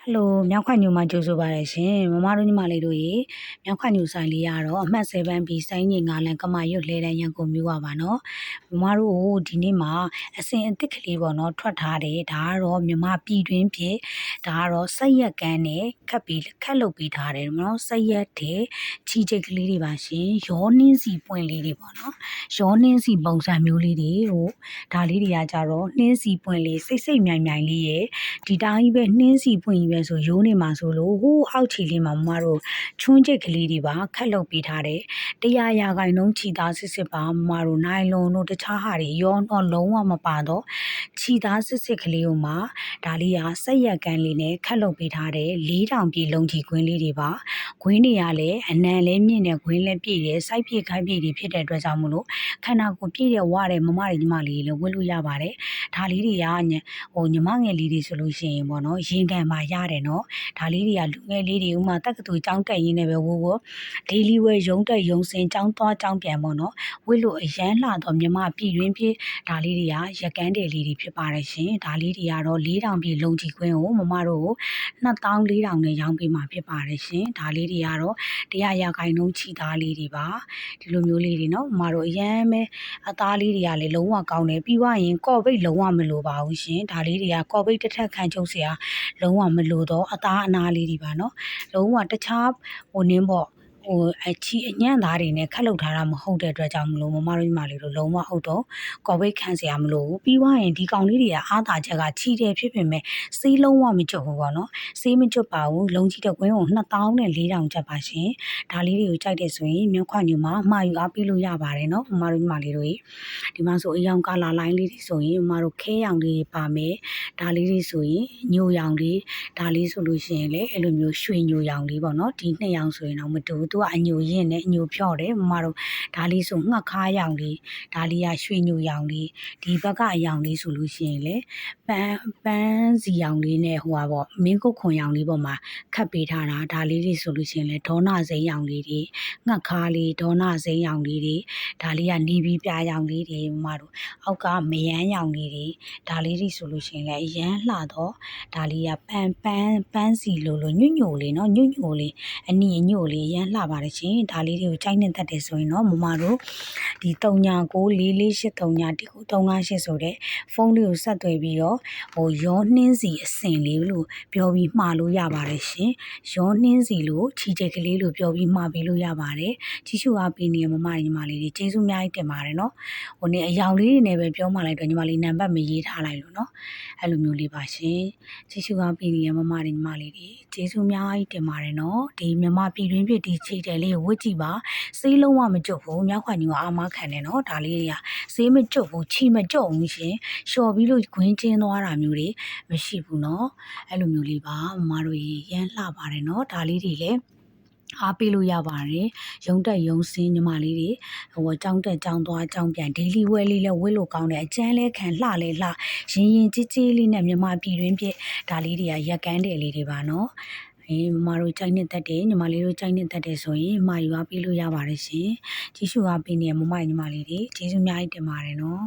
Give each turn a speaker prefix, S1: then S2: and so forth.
S1: ဟယ်လိုမြောက်ခွညူမှာကြိုဆိုပါရရှင်မမတို့ညီမလေးတို့ရေမြောက်ခွညူဆိုင်လေးကတော့အမှတ်7 B စိုင်းငင်ငါလန်ကမာရွတ်လဲတဲ့ရန်ကုန်မြို့ပါပါနော်မမတို့ကိုဒီနေ့မှာအစင်အစ်စ်ကလေးပေါ့နော်ထွက်ထားတယ်ဒါကတော့မြမပြည်တွင်းဖြစ်ဒါကတော့ဆက်ရက်ကန်းနဲ့ခတ်ပြီးခတ်လုပ်ပေးထားတယ်နော်ဆက်ရက်တဲ့ချီချိတ်ကလေးတွေပါရှင်ရောနှင်းစီပွင့်လေးတွေပေါ့နော်ရောနှင်းစီပုံစံမျိုးလေးတွေဟိုဒါလေးတွေကကြတော့နှင်းစီပွင့်လေးစိတ်စိတ်မြိုင်မြိုင်လေးရဲ့ဒီတိုင်းပဲနှင်းစီပွင့်ကြီးပဲဆိုရိုးနေမှာဆိုလို့ဟိုးအောက်ချီလေးမှာမမတို့ချွန်းချိတ်ကလေးတွေပါခတ်လုပ်ပေးထားတယ်တရားရာခိုင်နှုန်းခြိသားစစ်စစ်ပါမမတို့နိုင်လွန်တို့တခြားဟာတွေရောတော့လုံးဝမပါတော့ခြိသားစစ်စစ်ကလေးကိုမှဒါလေးကစက်ရက်ကန်းလေးနဲ့ခတ်လုပ်ပေးထားတယ်၄တောင်ပြေလုံးကြီးကွင်းလေးတွေပါခွင်းတွေကလည်းအနံလည်းမြင့်တဲ့ခွင်းလည်းပြည့်တယ်စိုက်ပြည့်ခိုင်းပြည့်တွေဖြစ်တဲ့အတွက်ကြောင့်မလို့ခန္ဓာကိုယ်ပြည့်တဲ့ဝတဲ့မမတွေညီမလေးလည်းဝတ်လို့ရပါတယ် ဒါလေးတွေကဟိုညီမငယ်လေးတွေဆိုလို့ရှိရင်ပေါ့နော်ရင်ကန်မှာရတယ်နော်ဒါလေးတွေကလူငယ်လေးတွေဥမာတက္ကသိုလ်ကျောင်းတက်ရင်းနဲ့ပဲဝိုးဝိုးဒေးလီဝဲရုံးတက်ရုံးစင်ကျောင်းသွားကျောင်းပြန်ပေါ့နော်ဝိလို့အရန်လှတော့မြမပြည်တွင်းပြေးဒါလေးတွေကရကန်းတယ်လေးတွေဖြစ်ပါတယ်ရှင်ဒါလေးတွေကတော့၄တောင်ပြေလုံကြီးခွင်းကိုမမတို့ကို2400နဲ့ရောင်းပေးမှာဖြစ်ပါတယ်ရှင်ဒါလေးတွေကတော့တရားရခိုင်နှုန်းချီသားလေးတွေပါဒီလိုမျိုးလေးတွေနော်မမတို့အရန်ပဲအသားလေးတွေကလည်းလုံးဝကောင်းတယ်ပြီးွားရင်ကော့ဘိတ်လုံးဝမလိုပါဘူးရှင်ဒါလေးတွေကကော့ဘိတ်တစ်ထက်ခန့်ချုပ်စရာလုံးဝမလိုတော့အသားအနာလေးတွေပါနော်လုံးဝတခြားဟိုနင်းပေါ့ ဟိုအချီအညံ့သားတွေနဲ့ခက်လုပ်ထားတာမဟုတ်တဲ့အတွက်ကြောင့်မလို့မမတို့ညီမလေးတို့လုံးဝဟုတ်တော့ကော်ဘိတ်ခန့်စရာမလိုဘူးပြီးွားရင်ဒီကောင်လေးတွေကအားသာချက်ကချီတယ်ဖြစ်ပေမဲ့စေးလုံးဝမကြွဘူးပေါ့နော်စေးမကြွပါဘူးလုံးကြီးတဲ့ကွင်းကို2000နဲ့4000ကျပ်ပါရှင်ဒါလေးတွေကိုကြိုက်တဲ့ဆိုရင်မြောက်ခွညူမှာမှာယူအားပေးလို့ရပါတယ်နော်မမတို့ညီမလေးတို့ဒီမှာဆိုအယောင်ကာလာလိုင်းလေးတွေဆိုရင်မမတို့ခဲရောင်လေးပါမယ်ဒါလေးတွေဆိုရင်ညိုရောင်လေးဒါလေးဆိုလို့ရှိရင်လည်းအဲ့လိုမျိုးရွှေညိုရောင်လေးပေါ့နော်ဒီနှစ်ရောင်ဆိုရင်တော့မတူဘူးသူကအညိုရင့်နဲ့အညိုဖြော့တယ်မမတို့ဒါလေးဆိုငှက်ခါရောင်လေးဒါလေးကရွှေညိုရောင်လေးဒီဘက်ကအရောင်လေးဆိုလို့ရှိရင်လေပန်းပန်းစီရောင်လေးနဲ့ဟိုပါပေါ့မင်းကုတ်ခွန်ရောင်လေးပေါ်မှာခတ်ပေးထားတာဒါလေးတွေဆိုလို့ရှိရင်လေဒေါနာစိမ်းရောင်လေးတွေငှက်ခါလေးဒေါနာစိမ်းရောင်လေးတွေဒါလေးကနေပြီးပြားရောင်လေးတွေမမတို့အောက်ကမယန်းရောင်လေးတွေဒါလေးတွေဆိုလို့ရှိရင်လေအရန်လှတော့ဒါလေးကပန်းပန်းပန်းစီလိုလိုညွညွလေးနော်ညွညွလေးအနီအညွလေးရန်လှပါတယ်ရှင်ဒါလေးတွေကိုကြိုက်နေတတ်တယ်ဆိုရင်တော့မမတို့ဒီ399443319358ဆိုတဲ့ဖုန်းလေးကိုဆက်သွယ်ပြီးတော့ဟိုရောနှင်းစီအစင်လေးလို့ပြောပြီးမှားလို့ရပါတယ်ရှင်ရောနှင်းစီလို့ချီချက်ကလေးလို့ပြောပြီးမှားပေးလို့ရပါတယ်ကြီးစုအားပေးနေမမညီမလေးတွေကျေးဇူးအများကြီးတင်ပါတယ်နော်ဟိုနေအယောင်လေးတွေနဲ့ပဲပြောမှလိုက်တော့ညီမလေးနံပါတ်မရေးထားလိုက်လို့နော်အဲ့လိုမျိုးလေးပါရှင်ကြီးစုအားပေးနေမမညီမလေးတွေကျေးဇူးအများကြီးတင်ပါတယ်နော်ဒီမြမပြည်တွင်းပြည်ဒီချီတယ်လေးကိုဝတ်ကြည့်ပါစေးလုံးဝမကြုတ်ဘူးမြောက်ခွန်ကြီးကအာမခံတယ်နော်ဒါလေးတွေကစေးမကြုတ်ဘူးချီမကြုတ်ဘူးရှင်လျှော်ပြီးလို့ခွင်းချင်းသွားတာမျိုးတွေမရှိဘူးနော်အဲ့လိုမျိုးလေးပါမမတို့ရေရမ်းလှပါတယ်နော်ဒါလေးတွေလည်းအားပေးလို့ရပါတယ်ရုံတက်ရုံစင်းညီမလေးတွေဟိုကြောင်းတက်ကြောင်းသွားကြောင်းပြန်ဒေးလီဝဲလေးလည်းဝဲလို့ကောင်းတယ်အကျန်းလဲခံလှလဲလှရင်ရင်ကြီးကြီးလေးနဲ့မြမပြည်တွင်းပြဒါလေးတွေကရက်ကန်းတယ်လေးတွေပါနော် အေးမမတို့ကြိုက်နေတတ်တယ်ညီမလေးတို့ကြိုက်နေတတ်တယ်ဆိုရင်မယူအားပေးလို့ရပါတယ်ရှင်ကြီးစုအားပေးနေမမညီမလေးတွေကျေးဇူးအများကြီးတင်ပါတယ်နော်